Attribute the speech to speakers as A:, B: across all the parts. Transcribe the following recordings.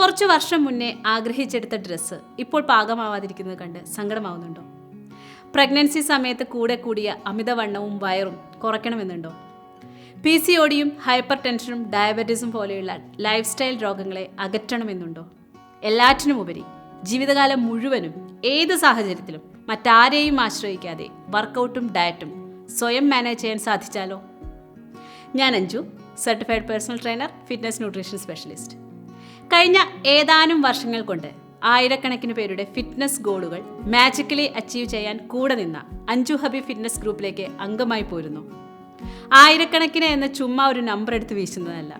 A: കുറച്ചു വർഷം മുന്നേ ആഗ്രഹിച്ചെടുത്ത ഡ്രസ്സ് ഇപ്പോൾ പാകമാവാതിരിക്കുന്നത് കണ്ട് സങ്കടമാവുന്നുണ്ടോ? പ്രഗ്നൻസി സമയത്ത് കൂടെ കൂടിയ അമിതവണ്ണവും വയറും കുറയ്ക്കണമെന്നുണ്ടോ? പി സി ഒടിയും ഹൈപ്പർ ടെൻഷനും ഡയബറ്റീസും പോലെയുള്ള ലൈഫ് സ്റ്റൈൽ രോഗങ്ങളെ അകറ്റണമെന്നുണ്ടോ? എല്ലാറ്റിനുമുപരി ജീവിതകാലം മുഴുവനും ഏത് സാഹചര്യത്തിലും മറ്റാരെയും ആശ്രയിക്കാതെ വർക്കൗട്ടും ഡയറ്റും സ്വയം മാനേജ് ചെയ്യാൻ സാധിച്ചാലോ? ഞാൻ Anju certified personal trainer fitness nutrition specialist. കഴിഞ്ഞ ഏതാനും വർഷങ്ങൾ കൊണ്ട് ആയിരക്കണക്കിന് പേരുടെ ഫിറ്റ്നസ് ഗോളുകൾ മാജിക്കലി അച്ചീവ് ചെയ്യാൻ കൂടെ നിന്ന അഞ്ജു ഹബി ഫിറ്റ്നസ് ഗ്രൂപ്പിലേക്ക് അംഗമായി പോരുന്നു. ആയിരക്കണക്കിന് എന്ന ചുമ്മാ ഒരു നമ്പർ എടുത്ത് വീശുന്നതല്ല.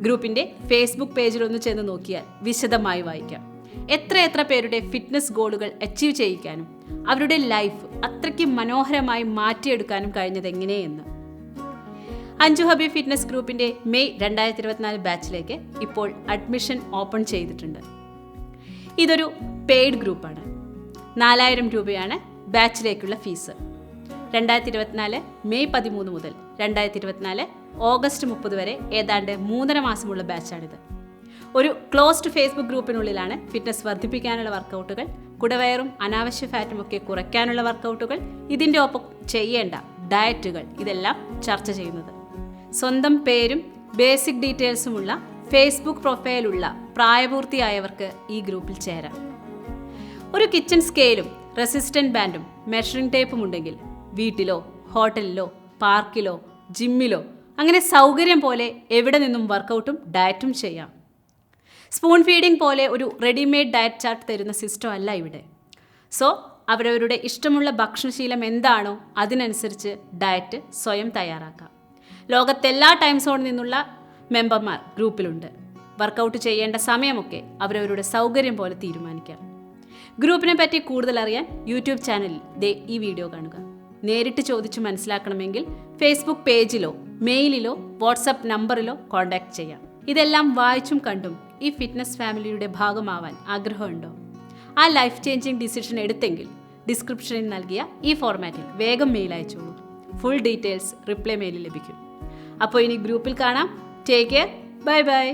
A: ഗ്രൂപ്പിന്റെ ഫേസ്ബുക്ക് പേജിൽ ഒന്ന് ചെന്ന് നോക്കിയാൽ വിശദമായി വായിക്കാം. എത്ര എത്ര പേരുടെ ഫിറ്റ്നസ് ഗോളുകൾ അച്ചീവ് ചെയ്യിക്കാനും അവരുടെ ലൈഫ് അത്രയ്ക്ക് മനോഹരമായി മാറ്റിയെടുക്കാനും കഴിഞ്ഞത് എങ്ങനെയെന്ന് അഞ്ജു ഹബി ഫിറ്റ്നസ് ഗ്രൂപ്പിന്റെ മെയ് രണ്ടായിരത്തി ഇരുപത്തിനാല് ബാച്ചിലേക്ക് ഇപ്പോൾ അഡ്മിഷൻ ഓപ്പൺ ചെയ്തിട്ടുണ്ട്. ഇതൊരു പെയ്ഡ് ഗ്രൂപ്പാണ്. നാലായിരം രൂപയാണ് ബാച്ചിലേക്കുള്ള ഫീസ്. രണ്ടായിരത്തി ഇരുപത്തിനാല് മെയ് പതിമൂന്ന് മുതൽ രണ്ടായിരത്തി ഇരുപത്തിനാല് ഓഗസ്റ്റ് മുപ്പത് വരെ ഏതാണ്ട് മൂന്നര മാസമുള്ള ബാച്ചാണിത്. ഒരു ക്ലോസ്ഡ് ഫേസ്ബുക്ക് ഗ്രൂപ്പിനുള്ളിലാണ് ഫിറ്റ്നസ് വർദ്ധിപ്പിക്കാനുള്ള വർക്കൗട്ടുകൾ കുടവയറും അനാവശ്യ ഫാറ്റും ഒക്കെ കുറയ്ക്കാനുള്ള വർക്കൗട്ടുകൾ ഇതിന്റെ ഒപ്പം ചെയ്യേണ്ട ഡയറ്റുകൾ ഇതെല്ലാം ചർച്ച ചെയ്യുന്നത്. സ്വന്തം പേരും ബേസിക് ഡീറ്റെയിൽസുമുള്ള ഫേസ്ബുക്ക് പ്രൊഫൈലുള്ള പ്രായപൂർത്തിയായവർക്ക് ഈ ഗ്രൂപ്പിൽ ചേരാം. ഒരു കിച്ചൺ സ്കെയിലും റെസിസ്റ്റന്റ് ബാൻഡും മെഷറിംഗ് ടേപ്പും ഉണ്ടെങ്കിൽ വീട്ടിലോ ഹോട്ടലിലോ പാർക്കിലോ ജിമ്മിലോ അങ്ങനെ സൗകര്യം പോലെ എവിടെ നിന്നും വർക്കൗട്ടും ഡയറ്റും ചെയ്യാം. സ്പൂൺ ഫീഡിംഗ് പോലെ ഒരു റെഡിമെയ്ഡ് ഡയറ്റ് ചാർട്ട് തരുന്ന സിസ്റ്റം അല്ല ഇവിടെ. സോ അവരവരുടെ ഇഷ്ടമുള്ള ഭക്ഷണശീലം എന്താണോ അതിനനുസരിച്ച് ഡയറ്റ് സ്വയം തയ്യാറാക്കാം. ലോകത്തെല്ലാ ടൈം സോണിൽ നിന്നുള്ള മെമ്പർമാർ ഗ്രൂപ്പിലുണ്ട്. വർക്കൗട്ട് ചെയ്യേണ്ട സമയമൊക്കെ അവരവരുടെ സൗകര്യം പോലെ തീരുമാനിക്കാം. ഗ്രൂപ്പിനെ പറ്റി കൂടുതൽ അറിയാൻ യൂട്യൂബ് ചാനലിൽ ദേ ഈ വീഡിയോ കാണുക. നേരിട്ട് ചോദിച്ച് മനസ്സിലാക്കണമെങ്കിൽ ഫേസ്ബുക്ക് പേജിലോ മെയിലിലോ വാട്സപ്പ് നമ്പറിലോ കോൺടാക്ട് ചെയ്യാം. ഇതെല്ലാം വായിച്ചും കണ്ടും ഈ ഫിറ്റ്നസ് ഫാമിലിയുടെ ഭാഗമാവാൻ ആഗ്രഹമുണ്ടോ? ആ ലൈഫ് ചേഞ്ചിങ് ഡിസിഷൻ എടുത്തെങ്കിൽ ഡിസ്ക്രിപ്ഷനിൽ നൽകിയ ഈ ഫോർമാറ്റിൽ വേഗം മെയിൽ അയച്ചോളൂ. ഫുൾ ഡീറ്റെയിൽസ് റിപ്ലൈ മെയിലിൽ ലഭിക്കും. അപ്പോൾ ഇനി ഗ്രൂപ്പിൽ കാണാം. Take care bye bye